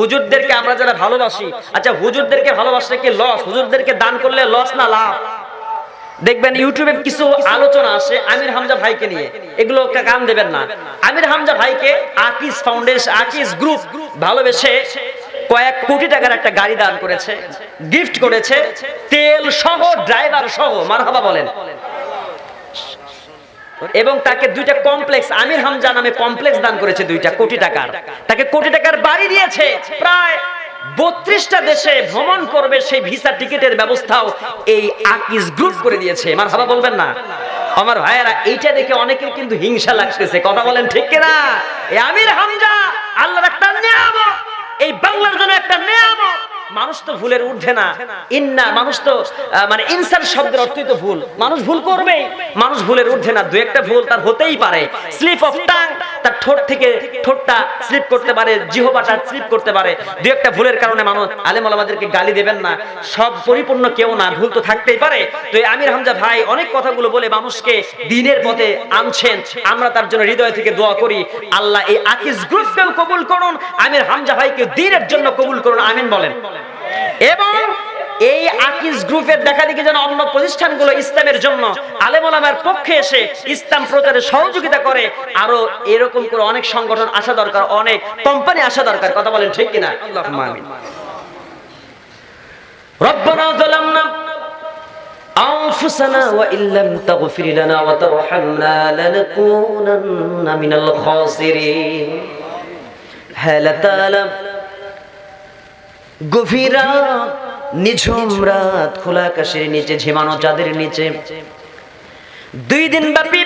হুজুরদেরকে আমরা যারা ভালোবাসি আচ্ছা হুজুরদেরকে ভালোবাসলে কি লস হুজুরদেরকে দান করলে লস না লাভ? দেখবেন ইউটিউবে কিছু আলোচনা আসে আমির হামজা ভাইকে নিয়ে। এগুলো কান দেবেন না। আমির হামজা ভাইকে আকিস ফাউন্ডেশন আকিস গ্রুপ ভালোবেসে কয়েক কোটি টাকার একটা গাড়ি দান করেছে গিফট করেছে, তেল সহ ড্রাইভার সহ, মারহাবা বলেন। এবং তাকে দুইটা কমপ্লেক্স আমির হামজা নামে কমপ্লেক্স দান করেছে দুইটা কোটি টাকার। তাকে কোটি টাকার বাড়ি দিয়েছে। প্রায় বত্রিশটা দেশে ভ্রমণ করবে সেই ভিসা টিকিটের ব্যবস্থাও এই আকিস গ্রুপ করে দিয়েছে। মার হাবা বলবেন না। আমার ভাইয়েরা, এইটা দেখে অনেকের কিন্তু হিংসা লাগতেছে। কথা বলেন ঠিক কিনা? আমির হামজা, আল্লাহর একটা নিয়ামত। এই বাংলার জন্য একটা নিয়ামত। মানুষ তো ভুলের ঊর্ধ্বে না। ইন্না মানুষ তো মানে ইনসান শব্দের অর্থই তো ভুল। মানুষ ভুল করবেই মানুষ ভুলের ঊর্ধ্বে না। দু একটা ভুল তার হতেই পারে। স্লিপ অফ টাং তার ঠোঁট থেকে ঠোঁটটা স্লিপ করতে পারে, জিহবাটা স্লিপ করতে পারে। দু একটা ভুলের কারণে মানুষ আলেম আমাদেরকে গালি দেবেন না। সব পরিপূর্ণ কেউ না, ভুল তো থাকতেই পারে। তো আমির হামজা ভাই অনেক কথাগুলো বলে মানুষকে দিনের পথে আনছেন। আমরা তার জন্য হৃদয় থেকে দোয়া করি। আল্লাহ এই আকিস গ্রুপকেও কবুল করুন। আমির হামজা ভাইকে দিনের জন্য কবুল করুন। আমিন বলেন। এবং এই আকিস গ্রুপের দেখা দেখি যেন অন্য প্রতিষ্ঠানগুলো ইসলামের জন্য আলেমুলামার পক্ষে এসে ইসলাম প্রচারে সহযোগিতা করে আরো এরকম করে অনেক সংগঠন আসা দরকার অনেক কোম্পানি আসা দরকার কথা বলেন ঠিক কিনা আল্লাহুম্মা আমিন রব্বানা যালামনা أنفسنا وإن لم تغفر لنا وترحمنا لنكونن من الخاسرين هل تعلم গভীর রাত, নিঝুম রাত খোলা আকাশের নিচে, ঝিমানো চাঁদের নিচে। দুই দিন ব্যাপী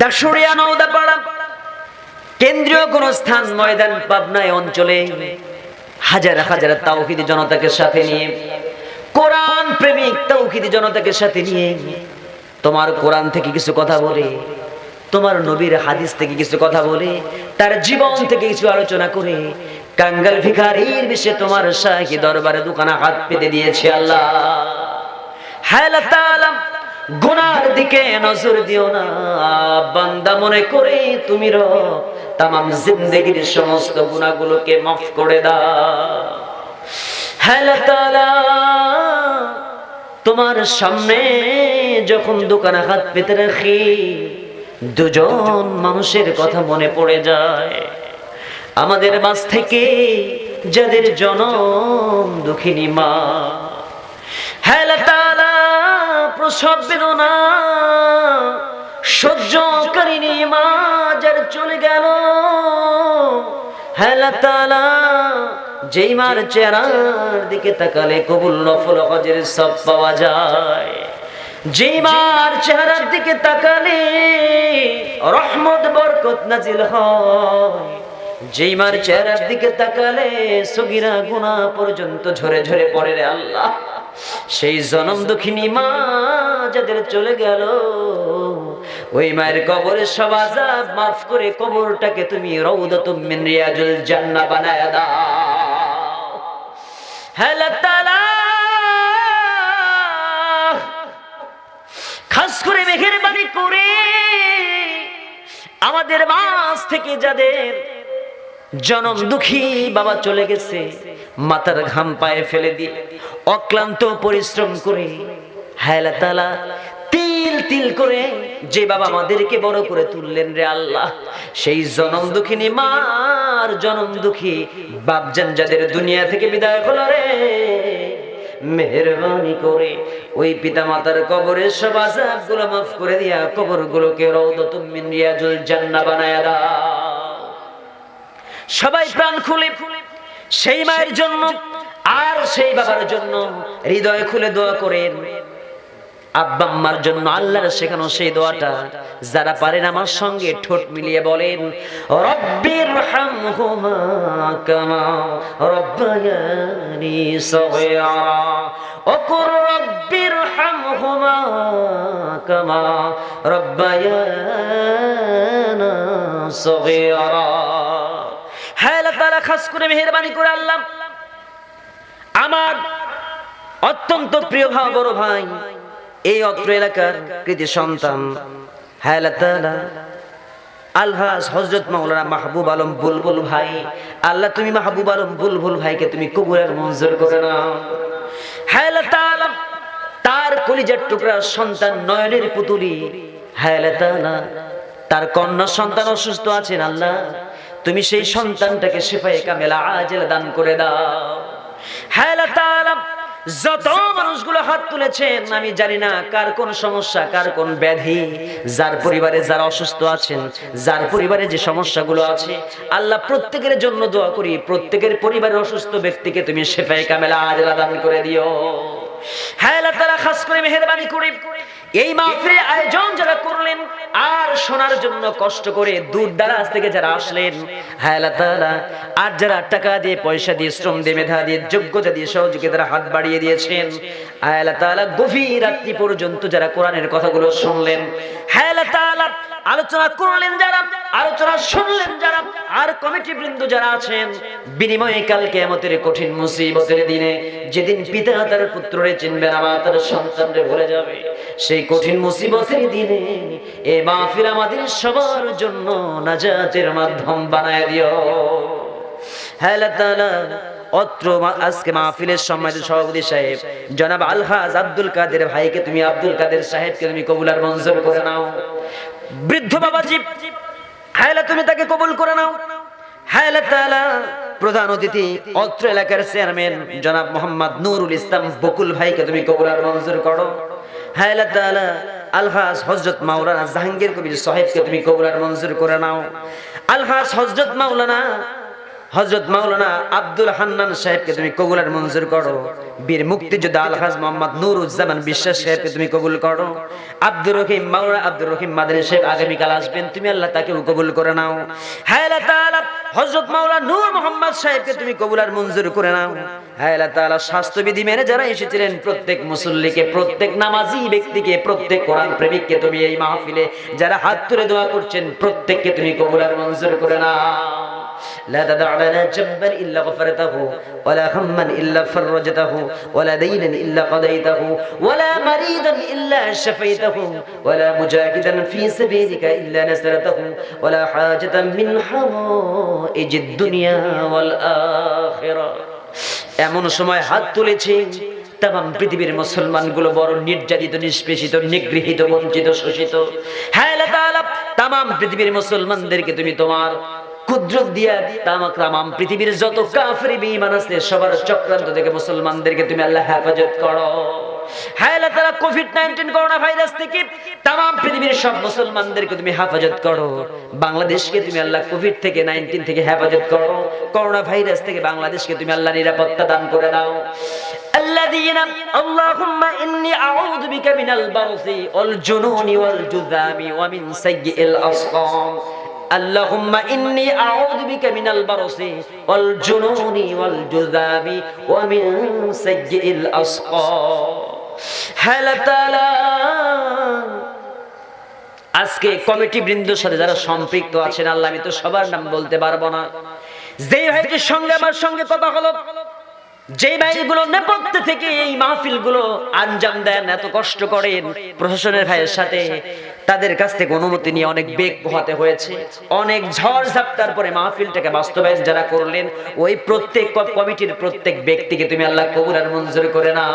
দাসুরিয়া নৌদাপাড়া কেন্দ্রীয় কোন স্থান ময়দান পাবনায় অঞ্চলে হাজার হাজার তাওহিদি জনতাকে সাথে নিয়ে, কোরআন প্রেমিক তাওহিদি জনতাকে সাথে নিয়ে তোমার কোরআন থেকে কিছু কথা বলে, তোমার নবীর হাদিস থেকে কিছু কথা বলে, তার জীবন থেকে কিছু আলোচনা করে কাঙ্গাল ভিখারির বিষয়ে তোমার শাহী দরবারে দোকানে হাত পেতে দিয়েছে আল্লাহ। হ্যাঁ আল্লাহ গুনার দিকে নজর দিও না। বান্দা মনে করে তুমি র তামাম জিন্দগির সমস্ত গুনাহগুলোকে মাফ করে দাও। হ্যাঁ তোমার সামনে যখন দোকানে হাত পেতে রাখি, দুজন মানুষের কথা মনে পড়ে যায়। আমাদের মাঝ থেকে যাদের জনম দুঃখিনী মা। হ্যাঁ আল্লাহ তাআলা, প্রসব বেদনা সহ্যকারিনী মা যার চলে গেল। হ্যাঁ আল্লাহ তাআলা, যেই মার চেহারার দিকে তাকালে কবুল নফল হজের সব পাওয়া যায়। যেই মার চেহারার দিকে তাকালে রহমত বরকত নাজিল হয়। যেই মার চেহারার দিকে তাকালে সগিরা গুনাহ পর্যন্ত ঝরে ঝরে পড়ে রে আল্লাহ। সেই জনম দুঃখিনী মা যাদের চলে গেল, ওই মায়ের কবরের সব আজাব মাফ করে কবরটাকে তুমি রৌদাতুম মিন রিয়াজুল জান্নাহ বানায়া দাও। হ্যালো তাআলা খাস করে মেঘের বাড়ি করে আমাদের মাছ থেকে যাদের জনম দুঃখী বাবা চলে গেছে মাথার ঘাম পায়ে ফেলে দিয়ে অক্লান্ত পরিশ্রম করে হায়লা তালা তিল তিল করে যে বাবা আমাদেরকে বড় করে তুললেন রে আল্লাহ। সেই জনম দুঃখিনী মার জনম দুঃখী বাপজান যাদের দুনিয়া থেকে বিদায় হলো রে, মেহরবানি করে ওই পিতা মাতার কবরের সব আজাবগুলো মাফ করে দিয়া কবর গুলোকে রৌদতুম মিন রিয়াজুল জান্নাহ বানায়া দাও। সবাই প্রাণ খুলে। সেই মায়ের জন্য আর সেই বাবার জন্য হৃদয় খুলে দোয়া করেন। আব্বা আম্মার জন্য আল্লাহর শেখানো সেই দোয়াটা, যারা পারেন আমার সঙ্গে ঠোঁট মিলিয়ে বলেন রব্বির হামহুমা কামা রব্বায়ানি সগীরা ওকুর রব্বির হামহুমা কামা রব্বায়ানা সগীরা। আল্লাহ খাস করে মেহেরবানি করে আল্লাহ আমার অত্যন্ত প্রিয় ভাই, বড় ভাই, এই অত্র এলাকার কৃতি সন্তান তার কলিজার টুকরা সন্তান নয়নের পুতুলি হ্যাঁ আল্লাহ তার কন্যা সন্তান অসুস্থ আছেন আল্লাহ। তুমি সেই সন্তানটাকে শেফায়ে কামেলা আজেল দান করে দাও। হ্যাঁ যত মানুষগুলো হাত তুলেছেন, আমি জানি না কার কোন সমস্যা, কার কোন ব্যাধি। যার পরিবারে যারা অসুস্থ আছেন, যার পরিবারে যে সমস্যাগুলো আছে, আল্লাহ প্রত্যেকের জন্য দোয়া করি, প্রত্যেকের পরিবারের অসুস্থ ব্যক্তিকে তুমি শেফায়ে কামেলা আজলা দান করে দিও। হ্যাঁ তাআলা, খাস করে মেহেরবানি করে। এই মাহফিলের আয়োজন যারা করলেন, আর শোনার জন্য কষ্ট করে দূর দারাজ থেকে যারা আসলেন আর যারা টাকা দিয়ে পয়সা দিয়ে শ্রম দিয়ে মেধা দিয়ে যোগ্যতা দিয়ে সহযোগে তারা হাত বাড়িয়ে দিয়েছেন আয়লা তালা গভীর রাত্রি পর্যন্ত যারা কোরআনের কথাগুলো শুনলেন হ্যাঁ আল্লাহ তাআলা আলোচনা করলেন যারা আলোচনা শুনলেন যারা আর কমিটি বৃন্দ যারা আছেন বিনিময়ে কাল কেয়ামতের কঠিন মুসিবতের দিনে যেদিন পিতা তার পুত্ররে চিনবে না মা তার সন্তানরে ভুলে যাবে। সেই কঠিন মুসিবতের দিনে এ মাহফিল আমাদের সবার জন্য নাজাতের মাধ্যম বানায় দিও। হ্যাঁ তাআলা, অত্র আজকে মাহফিলের সম্মানিত সভাপতি সাহেব জনাব আলহাজ আব্দুল কাদের ভাইকে তুমি আব্দুল কাদের সাহেবকে তুমি কবুলার মঞ্জুর করে নাও। বৃদ্ধ বাবাজি, হায়লা তুমি তাকে কবুল করে নাও। প্রধান অতিথি, অত্র এলাকার চেয়ারম্যান জনাব মোহাম্মদ নুরুল ইসলাম বকুল ভাইকে তুমি কবুলার মঞ্জুর করো। হায়লা আলহাজ হজরত মাওলানা জাহাঙ্গীর কবির সাহেবকে তুমি কবুলার মঞ্জুর করে নাও। আলহাস হজরত মাওলানা হজরত মাওলানা আব্দুল হান্নান সাহেবকে তুমি কবুলার মঞ্জুর করো। বীর মুক্তিযোদ্ধা আলহাজ মোহাম্মদ নুরুজ্জামান বিশ্বাস সাহেবকে তুমি কবুল করো। আব্দুর রহিম, মাওলানা আব্দুর রহিম মাদানী সাহেব আগামীকাল আসবেন, তুমি আল্লাহ তাকে কবুল করে নাও। হ্যাঁ আল্লাহ তাআলা মাওলানা নূর মোহাম্মদ সাহেবকে তুমি কবুলার মঞ্জুর করে নাও। হ্যাঁ আল্লাহ তাআলা, স্বাস্থ্যবিধি মেনে যারা এসেছিলেন, প্রত্যেক মুসল্লিকে, প্রত্যেক নামাজি ব্যক্তিকে, প্রত্যেক কোরআন প্রেমিককে তুমি এই মাহফিলে যারা হাত তুলে দোয়া করছেন, প্রত্যেককে তুমি কবুলার মঞ্জুর করে নাও। لا تدع لنا جنبا إلا غفرته ولا هما إلا فرجته ولا دينا إلا قضيته ولا مريضا إلا شفيته ولا مجاهدا في سبيلك إلا نصرته ولا حاجة من حوائج الدنيا والآخرة এমন সময় হাত তুলেছে তাম পৃথিবীর মুসলমানগুলো বড় নির্যাতিত নিষ্পেষিত নিগৃহীত বঞ্চিত শোষিত হ্যাঁ আল্লাহ তাআলা তাম পৃথিবীর মুসলমানদেরকে তুমি তোমার কুদ্রত দিয়া তামাকরামাম পৃথিবীর যত কাফের বেঈমান আছে, সবার চক্রান্ত থেকে মুসলমানদেরকে তুমি আল্লাহ হেফাজত করো। তারা কোভিড 19 করোনা ভাইরাস থেকে तमाम পৃথিবীর সব মুসলমানদেরকে তুমি হেফাজত করো। বাংলাদেশকে তুমি আল্লাহ কোভিড থেকে 19 থেকে হেফাজত করো। করোনা ভাইরাস থেকে বাংলাদেশকে তুমি আল্লাহ নিরাপত্তা দান করে দাও। আল্লাহ আল্লাহুম্মা ইন্নী আউযু বিকা মিনাল বারসি ওয়াল জুনুনি ওয়াল জুযাবি ওয়া মিন সাইয়্যিল আজকে কমিটি বৃন্দর সাথে যারা সম্পৃক্ত আছেন, আল্লাহ আমি তো সবার নাম বলতে পারব না। যে ভাইটির সঙ্গে আমার সঙ্গে কথা হলো যে ভাইগুলো নেপথ্যে থেকে এই মাহফিলগুলো আঞ্জাম দেন, এত কষ্ট করেন প্রশাসনের ভাইয়ের সাথে তাদের কাছ থেকে অনুমতি নিয়ে অনেক বেগ পোহাতে হয়েছে। অনেক ঝড় ঝাপটার পরে মাহফিলটাকে বাস্তবায়ন যারা করলেন, ওই প্রত্যেক কমিটির প্রত্যেক ব্যক্তিকে তুমি আল্লাহ কবুল আর মঞ্জুর করে না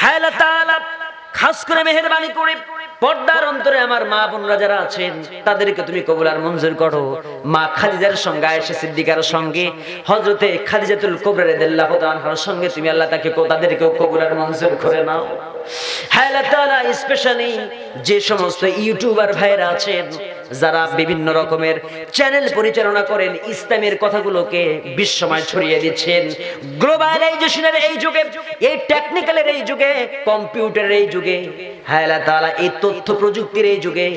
হ্যাঁ খাস করে মেহেরবানি করে পর্দার অন্তরে আমার মা বোনরা যারা আছেন, তাদেরকে তুমি কবুলার মঞ্জুর করো। মা খাদিজার সঙ্গে, আয়েশা সিদ্দিকার সঙ্গে হজরতে খাদিজাতুল কুবরা রাদিয়াল্লাহু তাআলার সঙ্গে তুমি আল্লাহ তাকে তাদেরকে কবুলার মঞ্জুর করে নাও। হ্যাঁ আল্লাহ তাআলা স্পেশালি যে সমস্ত ইউটিউবার ভাইরা আছেন যারা বিভিন্ন রকমের চ্যানেল পরিচালনা করেন, ইসলামের কথাগুলোকে বিশ্বময় ছড়িয়ে দিচ্ছেন। গ্লোবালাইজেশনের এই যুগে, এই টেকনিক্যালের এই যুগে কম্পিউটারের এই যুগে হ্যাঁ আল্লাহ তাআলা, এই তথ্য প্রযুক্তির এই যুগে,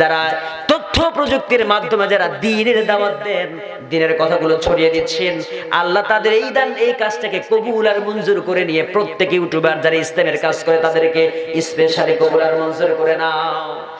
যারা তথ্য প্রযুক্তির মাধ্যমে যারা দিনের দাওয়াত দেন, দিনের কথাগুলো ছড়িয়ে দিচ্ছেন, আল্লাহ তাদের এই দান, এই কাজটাকে কবুল আর মঞ্জুর করে নিয়ে প্রত্যেক ইউটিউবার যারা ইসলামের কাজ করে, তাদেরকে স্পেশালি কবুল আর মঞ্জুর করে নাও।